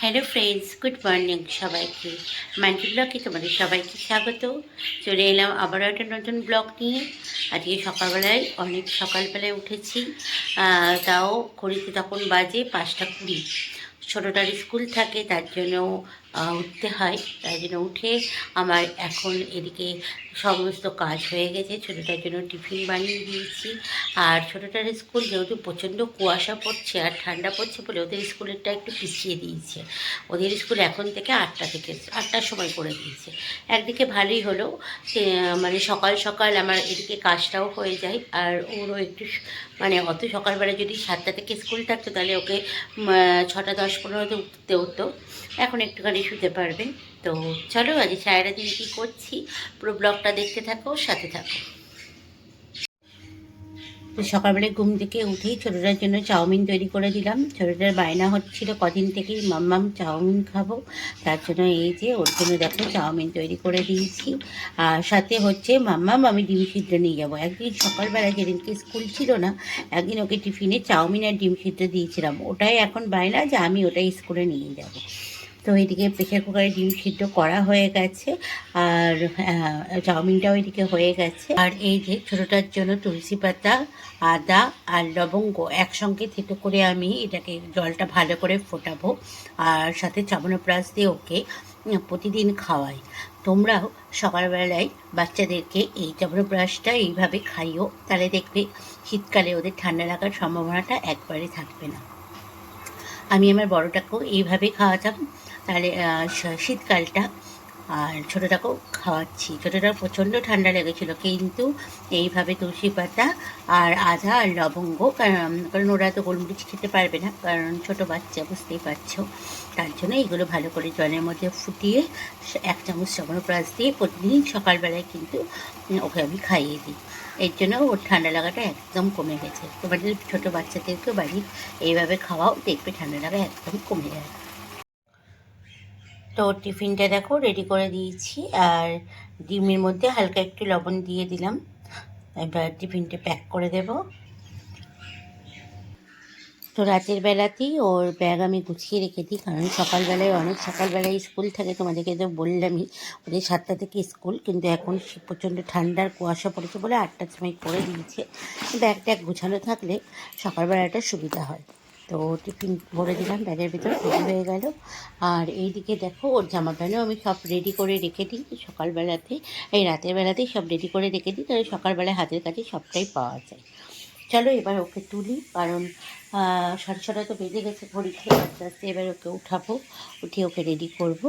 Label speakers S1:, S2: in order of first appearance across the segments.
S1: Hello friends good morning সবাইকে। মান্টি ব্লগে তোমাদের সবাইকে স্বাগত। চলে এলাম আবারও একটা নতুন ব্লগ নিয়ে। আজকে সকালবেলায়, অনেক সকালবেলায় উঠেছি। তাও করিতে তখন বাজে পাঁচটা কুড়ি। ছোটোটার স্কুল থাকে, তার জন্য উঠতে হয়। তাই জন্য উঠে আমার এখন এদিকে সমস্ত কাজ হয়ে গেছে। ছোটোটার জন্য টিফিন বানিয়ে দিয়েছি। আর ছোটোটার স্কুল যেহেতু প্রচণ্ড কুয়াশা পড়ছে আর ঠান্ডা পড়ছে বলে ওদের স্কুলেরটা একটু পিছিয়ে দিয়েছে। ওদের স্কুল এখন থেকে আটটা থেকে আটটার সময় করে দিয়েছে। একদিকে ভালোই হলো। মানে সকাল সকাল আমার এদিকে কাজটাও হয়ে যায়। আর ওরও একটু মানে অত সকালবেলা যদি সাতটা থেকে স্কুল থাকতো তাহলে ওকে ছটা দশ পনেরোতে উঠতে হতো। এখন একটুখানি শুতে পারবেন। তো চলো, আজ সারাটা দিন কী করছি? পুরো ব্লগটা দেখতে থাকো, সাথে থাকো। তো সকালবেলায় ঘুম থেকে উঠেই ছোটোটার জন্য চাউমিন তৈরি করে দিলাম। ছোটোটার বায়না হচ্ছিল, কদিন থেকেই মাম্মাম চাউমিন খাব। তার জন্য এই যে, ওর জন্য দেখো চাউমিন তৈরি করে দিয়েছি। আর সাথে হচ্ছে মাম্মাম আমি ডিম সিদ্ধ নিয়ে যাব। একদিন সকালবেলা যেদিনকে স্কুল ছিল না, একদিন ওকে টিফিনে চাউমিন আর ডিম সিদ্ধ দিয়েছিলাম। ওটাই এখন বায়না যে আমি ওটাই স্কুলে নিয়ে যাব। তো এদিকে প্রেশার কুকারে ডিম সিদ্ধ করা হয়ে গেছে আর চাউমিনটাও এদিকে হয়ে গেছে। আর এই যে ছোটোটার জন্য তুলসী পাতা, আদা আর লবঙ্গ একসঙ্গে থেতো করে আমি এটাকে জলটা ভালো করে ফোটাবো আর সাথে চাবনা প্লাস দিয়ে ওকে প্রতিদিন খাওয়াই। তোমরাও সকালবেলায় বাচ্চাদেরকে এই চাবনা ব্রাশটা এইভাবে খাইও, তাহলে দেখবে শীতকালে ওদের ঠান্ডা লাগার সম্ভাবনাটা একবারে থাকবে না। আমি আমার বড়টাকেও এইভাবে খাওয়াতাম। তাহলে শীতকালটা, আর ছোটোটাকেও খাওয়াচ্ছি। ছোটোটার প্রচণ্ড ঠান্ডা লেগেছিলো, কিন্তু এইভাবে তুলসী পাতা আর আদা আর লবঙ্গ, কারণ ওরা তো গোলমরিচ খেতে পারবে না, কারণ ছোটো বাচ্চা, বুঝতেই পারছ। তার জন্য এগুলো ভালো করে জলের মধ্যে ফুটিয়ে, এক চামচ চবনপ্রাশ দিয়ে প্রতিদিন সকালবেলায় কিন্তু ওকে আমি খাইয়ে দিই। এর জন্য ওর ঠান্ডা লাগাটা একদম কমে গেছে। তোমাদের ছোটো বাচ্চাদেরকে বাড়ির এইভাবে খাওয়াও, দেখবে ঠান্ডা লাগা একদম কমে যাবে তো টিফিনটা দেখো রেডি করে দিয়েছি আর ডিমের মধ্যে হালকা একটু লবণ দিয়ে দিলাম। এবার টিফিনটা প্যাক করে দেব। তো রাতের বেলাতেই ওর ব্যাগ আমি গুছিয়ে রেখে দিই, কারণ সকালবেলায় অনেক, সকালবেলায় স্কুল থাকে, তোমাদেরকে তো বললামই ওদের সাতটা থেকে স্কুল, কিন্তু এখন প্রচণ্ড ঠান্ডার কুয়াশা পড়েছে বলে আটটার সময় করে দিয়েছে। ব্যাগ ট্যাগ গুছানো থাকলে সকালবেলাটা সুবিধা হয়। তো টিফিন ভরে দিলাম, ব্যাগের ভিতর রেডি হয়ে গেল। আর এইদিকে দেখো, ওর জামা প্যান্টও আমি সব রেডি করে রেখে দিই। সকালবেলাতে, এই রাতের বেলাতেই সব রেডি করে রেখে দিই, তাহলে সকালবেলায় হাতের কাছে সবটাই পাওয়া যায়। চলো এবার ওকে তুলি, কারণ সাড়ে ছটা তো বেজে গেছে ঘড়ি খেয়ে আস্তে আস্তে এবার ওকে উঠাবো উঠিয়ে ওকে রেডি করব।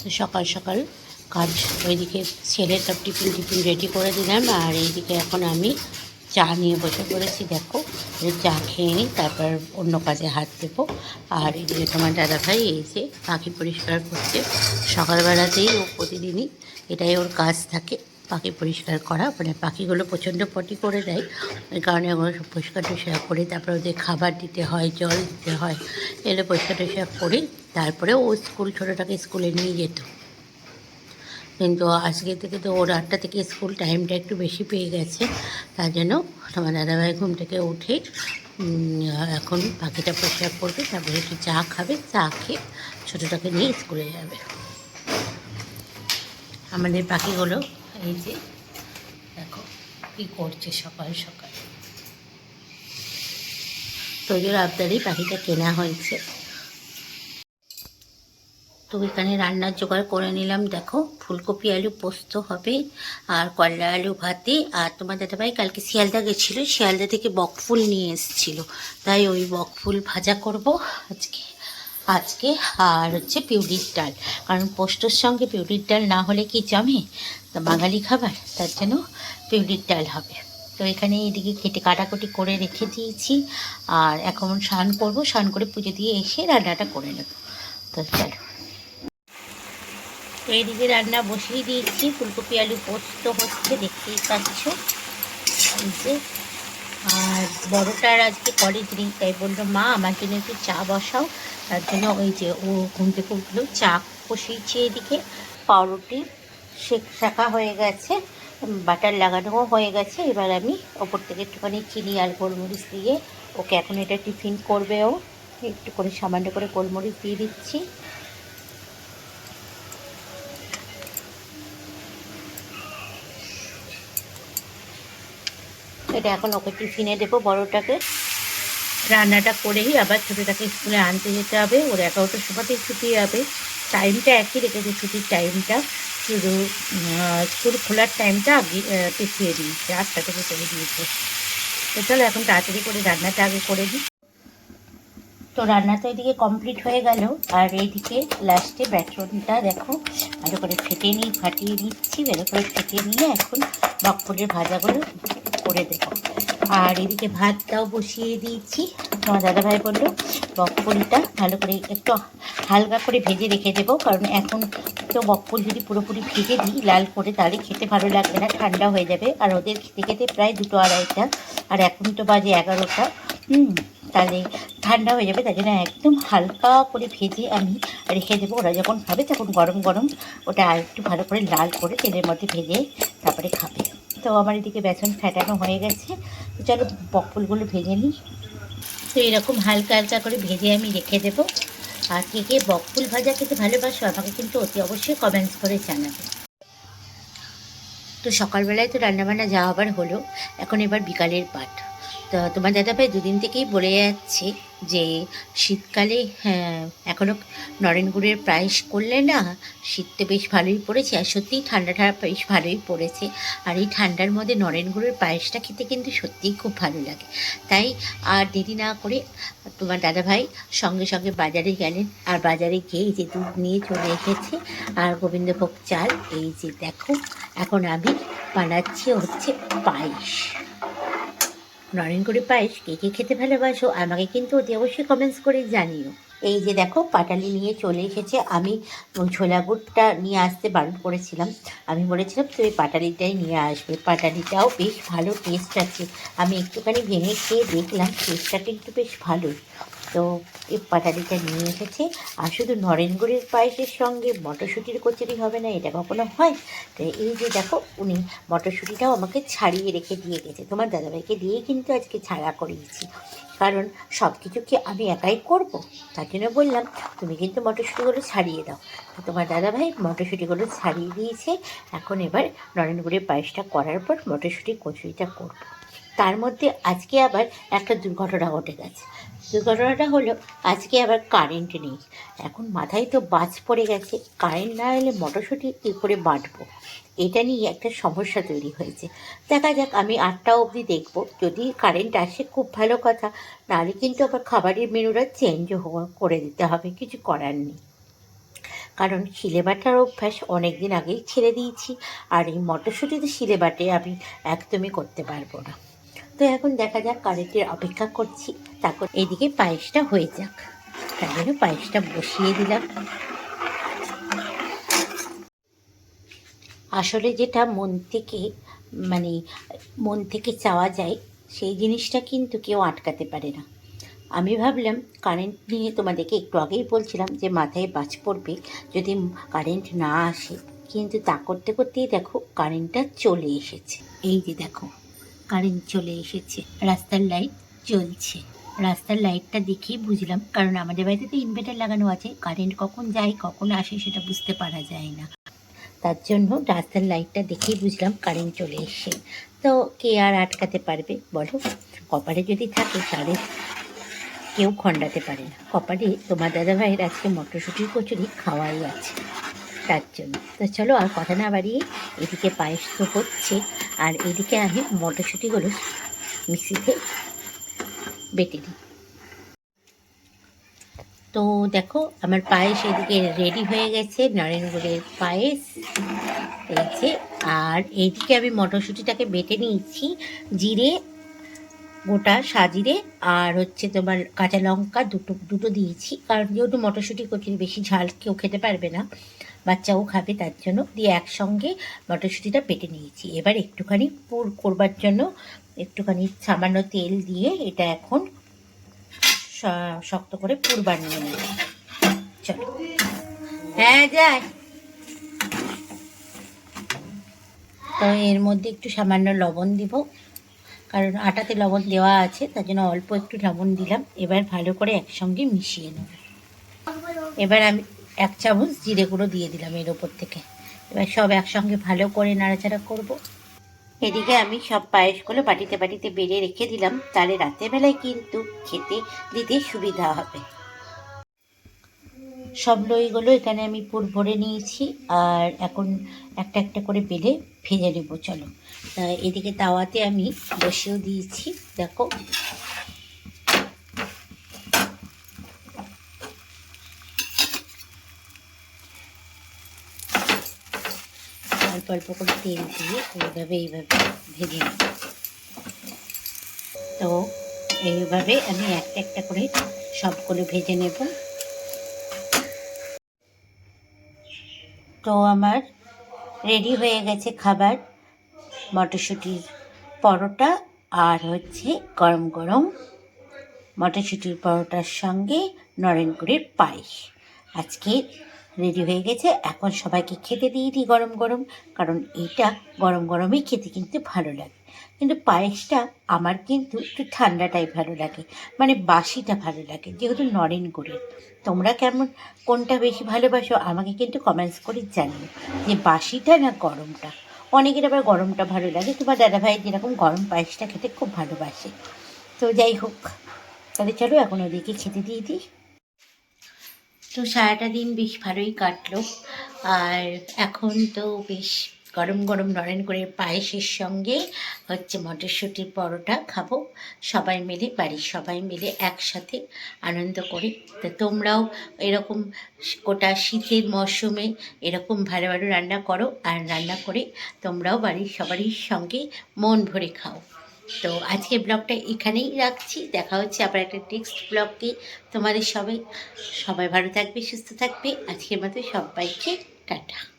S1: তো সকাল সকাল কাজ, ওইদিকে ছেলের সব টিফিন টিফিন রেডি করে দিলাম। আর এইদিকে এখন আমি চা নিয়ে বসে পড়েছি, দেখো। চা খেয়ে নিই, তারপর অন্য কাজে হাত দেবো। আর এদিকে তোমার দাদা ভাই এই যে পাখি পরিষ্কার করছে। সকালবেলাতেই ও প্রতিদিনই এটাই ওর কাজ থাকে, পাখি পরিষ্কার করা। মানে পাখিগুলো প্রচণ্ড পটি করে দেয়। ওই কারণে ওগুলো সব পরিষ্কার টরিষ্কার করে। তারপরে ওদের খাবার দিতে হয়, জল দিতে হয়। এগুলো পরিষ্কার টরিষ্কার করে। তারপরে ও স্কুল, ছোটোটাকে স্কুলে নিয়ে যেত। কিন্তু আজকে থেকে তো ওর আটটা থেকে স্কুল টাইমটা একটু বেশি পেয়ে গেছে, তার জন্য তোমার দাদাভাই ঘুম থেকে উঠে এখন পাখিটা পরিষ্কার করবে, তারপরে একটু চা খাবে, চা খেয়ে ছোটোটাকে নিয়ে স্কুলে যাবে। আমাদের পাখিগুলো এই যে, দেখো কী করছে সকাল সকাল। তোদের আবদারেই পাখিটা কেনা হয়েছে। তো এখানে রান্নার জোগাড় করে নিলাম। দেখো, ফুলকপি, আলু, পোস্ত হবে আর করলা, আলু ভাতে। আর তোমার দাদাভাই কালকে শিয়ালদা গেছিল, শিয়ালদা থেকে বকফুল নিয়ে এসেছিল। তাই ওই বকফুল ভাজা করব আজকে। আজকে আর হচ্ছে পিউরির ডাল। কারণ পোস্তর সঙ্গে পিউরির ডাল না হলে কি জমে? তা বাঙালি খাবার, তার জন্য পিউরির ডাল হবে। তো এখানে এদিকে কেটে কাটাকুটি করে রেখে দিয়েছি। আর এখন স্নান করব, স্নান করে পুজো দিয়ে এসে রান্নাটা করে নেব। তো চলো। তো এইদিকে রান্না বসিয়ে দিয়েছি। ফুলকপি, আলু পোস্ত হচ্ছে, দেখতেই পাচ্ছ। যে, আর বড়টার আজকে কলেজ নেই, তাই বলল, মা, আমার জন্য একটু চা বসাও। তার জন্য ওই যে ও ঘুম থেকে উঠল, চা বসিয়েছি এদিকে। পাউরুটি শাখা হয়ে গেছে, বাটার লাগানোও হয়ে গেছে। এবার আমি ওপর থেকে একটুখানি চিনি আর গোলমরিচ দিয়ে, ওকে এখন এটা টিফিন করবে ও। একটু করে সামান্য করে গোলমরিচ দিয়ে দিচ্ছি। এটা এখন ওকে টিফিনে দেবো বড়টাকে। রান্নাটা করেই আবার ছোটোটাকে স্কুলে আনতে যেতে হবে। ওর এগারোটার সময়তেই ছুটি হবে। টাইমটা একই রেখেছে ছুটির টাইমটা শুধু স্কুল খোলার টাইমটা আগে পিছিয়ে দিয়েছে, আটটা থেকে করে দিয়েছে। তো চলো এখন তাড়াতাড়ি করে রান্নাটা আগে করে দিই। তো রান্না তো এদিকে কমপ্লিট হয়ে গেল। আর এইদিকে লাস্টে ব্যাটরনটা দেখো, ভালো করে ফেটে নিই ফাটিয়ে নিচ্ছি ভালো করে ফেটে নিয়ে এখন বকফুলের ভাজাগুলো করে দেবো। আর এদিকে ভাতটাও বসিয়ে দিয়েছি। তোমার দাদাভাই বলল, বকফুলটা ভালো করে একটু হালকা করে ভেজে রেখে দেবো। কারণ এখন তো বকফুল যদি পুরোপুরি ভেজে দিই লাল করে, তাহলে খেতে ভালো লাগবে না, ঠান্ডা হয়ে যাবে। আর ওদের খেতে খেতে প্রায় দুটো আড়াইটা। আর এখন তো বাজে এগারোটা। হুম, তাহলে ঠান্ডা হয়ে যাবে, তাই জন্য একদম হালকা করে ভেজে আমি রেখে দেবো। ওরা যখন খাবে, তখন গরম গরম ওটা আর একটু ভালো করে লাল করে তেলের মধ্যে ভেজে তারপরে খাবে। তো আমার এদিকে বেসন ফ্যাটানো হয়ে গেছে। তো চলো বকফুলগুলো ভেজে নিই। তো এরকম হালকা হালকা করে ভেজে আমি রেখে দেব। আর কে কে বকফুল ভাজা খেতে ভালোবাসো, আমাকে কিন্তু অতি অবশ্যই কমেন্টস করে জানাবে। তো সকালবেলায় তো রান্নাবান্না যাওয়া আবার হলো। এখন এবার বিকালের পাঠ। তো তোমার দাদাভাই দুদিন থেকেই বলে যাচ্ছে যে শীতকালে হ্যাঁ এখনও নরেন গুড়ের করলে না শীত তো বেশ ভালোই পড়েছে আর সত্যিই ঠান্ডাটা বেশ ভালোই পড়েছে। আর এই ঠান্ডার মধ্যে নরেন গুড়ের পায়েসটা খেতে কিন্তু সত্যিই খুব ভালো লাগে। তাই আর দেরি না করে তোমার দাদাভাই সঙ্গে সঙ্গে বাজারে গেলেন আর বাজারে গিয়ে যে দুধ নিয়ে চলে এসেছে আর গোবিন্দভোগ চাল, এই যে দেখো, এখন আমি বানাচ্ছি হচ্ছে পায়েস। নরেনগুড়ি পায়েস, কে কে খেতে ভালোবাসো? আমাকে কিন্তু অতি অবশ্যই কমেন্টস করে জানিও। এই যে দেখো, পাটালি নিয়ে চলে এসেছে। আমি ছোলা গুড়টা নিয়ে আসতে বারণ করেছিলাম। আমি বলেছিলাম, তুই পাটালিটাই নিয়ে আসবে। পাটালিটাও বেশ ভালো টেস্ট আছে। আমি একটুখানি ভেঙে খেয়ে দেখলাম টেস্টটা কিন্তু বেশ ভালোই। তো এই পাটালিটা নিয়ে এসেছে। আর শুধু নরেন গুড়ের পায়েসের সঙ্গে মটরশুঁটির কচুরি হবে না, এটা কখনো হয়? তো এই যে দেখো, উনি মটরশুঁটিটাও আমাকে ছাড়িয়ে রেখে দিয়ে গেছে। তোমার দাদাভাইকে দিয়ে কিন্তু আজকে ছাড়া করিয়েছি। কারণ সব কিছু কি আমি একাই করব, তার জন্য বললাম, তুমি কিন্তু মটরশুঁটিগুলো ছাড়িয়ে দাও। তো তোমার দাদাভাই মটরশুঁটিগুলো ছাড়িয়ে দিয়েছে। এখন এবার নরেনগুড়ের পায়েসটা করার পর মটরশুঁটি কচুরিটা করব। তার মধ্যে আজকে আবার একটা দুর্ঘটনা ঘটে গেছে। দুর্ঘটনাটা হলো, আজকে আবার কারেন্ট নেই। এখন মাথায় তো বাজ পড়ে গেছে কারেন্ট না এলে মটরশুঁটি কী করে বাঁটবো? এটা নিয়ে একটা সমস্যা তৈরি হয়েছে। দেখা যাক, আমি আটটা অবধি দেখব। যদি কারেন্ট আসে, খুব ভালো কথা। নাহলে কিন্তু আবার খাবারের মেনুটা চেঞ্জ করে দিতে হবে, কিছু করার নেই। কারণ শিলে বাটার অভ্যাস অনেক দিন আগেই ছেড়ে দিয়েছি, আর এই মটরশুঁটিতে শিলে বাটে, আমি একদমই করতে পারব না। তো এখন দেখা যাক কারেন্টের অপেক্ষা করছি। তারপর এদিকে পায়েসটা হয়ে যাক। তাই জন্য পায়েসটা বসিয়ে দিলাম। আসলে যেটা মন থেকে মানে মন থেকে চাওয়া যায়, সেই জিনিসটা কিন্তু কেউ আটকাতে পারে না। আমি ভাবলাম, কারেন্ট নিয়ে তোমাদেরকে একটু আগেই বলছিলাম যে মাথায় বাজ পড়বে যদি কারেন্ট না আসে। কিন্তু তা করতে করতেই দেখো, কারেন্টটা চলে এসেছে। এই যে দেখো। কারেন্ট চলে এসেছে। রাস্তার লাইট জ্বলছে। রাস্তার লাইটটা দেখেই বুঝলাম, কারণ আমাদের বাড়িতে তো ইনভার্টার লাগানো আছে। কারেন্ট কখন যায়, কখন আসে সেটা বুঝতে পারা যায় না। তার জন্য রাস্তার লাইটটা দেখেই বুঝলাম কারেন্ট চলে এসছে। তো কে আর আটকাতে পারবে বলো? কপারে যদি থাকে তাহলে কেউ খণ্ডাতে পারে না। কপারে তোমার দাদা ভাইয়ের আজকে মটরশুঁটির কচুরি খাওয়াই আছে। তার জন্য। তো চলো আর কথা না বাড়িয়ে এদিকে পায়েস তো হচ্ছে। আর এদিকে আমি মটরশুঁটিগুলো মিক্সিতে বেটে দিই। তো দেখো, আমার পায়েস এদিকে রেডি হয়ে গেছে নরেনগুড়ের পায়েস। যে, আর এইদিকে আমি মটরশুঁটিটাকে বেটে নিয়েছি, জিরে, গোটা সাজিরে, আর হচ্ছে তোমার কাঁচা লঙ্কা দুটো দুটো দিয়েছি। কারণ যেহেতু মটরশুঁটি কচুরি বেশি ঝাল কেউ খেতে পারবে না বাচ্চাও খাবে, তার জন্য দিয়ে একসঙ্গে মটরশুঁটিটা পেটে নিয়েছি। এবার একটুখানি পুর করবার জন্য একটুখানি সামান্য তেল দিয়ে এটা এখন শক্ত করে পুর বানিয়ে নেব। চলো। হ্যাঁ যায় তো এর মধ্যে একটু সামান্য লবণ দিব, কারণ আটাতে লবণ দেওয়া আছে, তার জন্য অল্প একটু লবণ দিলাম। এবার ভালো করে একসঙ্গে মিশিয়ে নেব। এবার আমি এক চামচ জিরে গুঁড়ো দিয়ে দিলাম এর ওপর থেকে। এবার সব একসঙ্গে ভালো করে নাড়াচাড়া করব। এদিকে আমি সব পায়েসগুলো বাটিতে বাটিতে বেড়ে রেখে দিলাম। তাহলে রাতেরবেলায় কিন্তু খেতে দিতে সুবিধা হবে। সব লইগুলো এখানে আমি পুর ভরে নিয়েছি। আর এখন একটা একটা করে বেলে ভেজে নেব, চলো। এদিকে তাওয়াতে আমি বসেও দিয়েছি, দেখো। অল্প করে তেল দিয়ে এইভাবে এইভাবে ভেজে নেব। তো এইভাবে আমি একটা একটা করে সবগুলো ভেজে নেব। তো আমার রেডি হয়ে গেছে খাবার, মটরশুঁটির পরোটা আর হচ্ছে গরম গরম মটরশুঁটির পরোটার সঙ্গে নরেনগুড়ের পায়েস। আজকে রেডি হয়ে গেছে। এখন সবাইকে খেতে দিয়ে দিই গরম গরম, কারণ এটা গরম গরমই খেতে কিন্তু ভালো লাগে। কিন্তু পায়েসটা আমার কিন্তু একটু ঠান্ডাটাই ভালো লাগে মানে বাসিটা ভালো লাগে, যেহেতু নরেন গুড়ের। তোমরা কেমন, কোনটা বেশি ভালোবাসো আমাকে কিন্তু কমেন্টস করে জানিও যে বাসিটা না গরমটা। অনেকের আবার গরমটা ভালো লাগে, তোমার দাদাভাই যেরকম গরম পায়েসটা খেতে খুব ভালোবাসে। তো যাই হোক, তাহলে চলো এখন ওদেরকে খেতে দিয়ে দিই। তো সারাটা দিন বেশ ভালোই কাটলো। আর এখন তো বেশ গরম গরম নরেন করে পায়েসের সঙ্গে হচ্ছে মটরশুঁটির পরোটা খাব। সবাই মিলে, বাড়ির সবাই মিলে একসাথে আনন্দ করে। তো তোমরাও এরকম গোটা শীতের মরশুমে এরকম ভালো ভালো রান্না করো আর রান্না করে তোমরাও বাড়ির সবারই সঙ্গে মন ভরে খাও। তো আজকে ব্লগটা এখানেই রাখছি। দেখা হচ্ছে আবার একটা নেক্সট ব্লগকে তোমাদের সবাই সবাই ভালো থাকবে, সুস্থ থাকবে। আজকের মতো সবাইকে টাটা।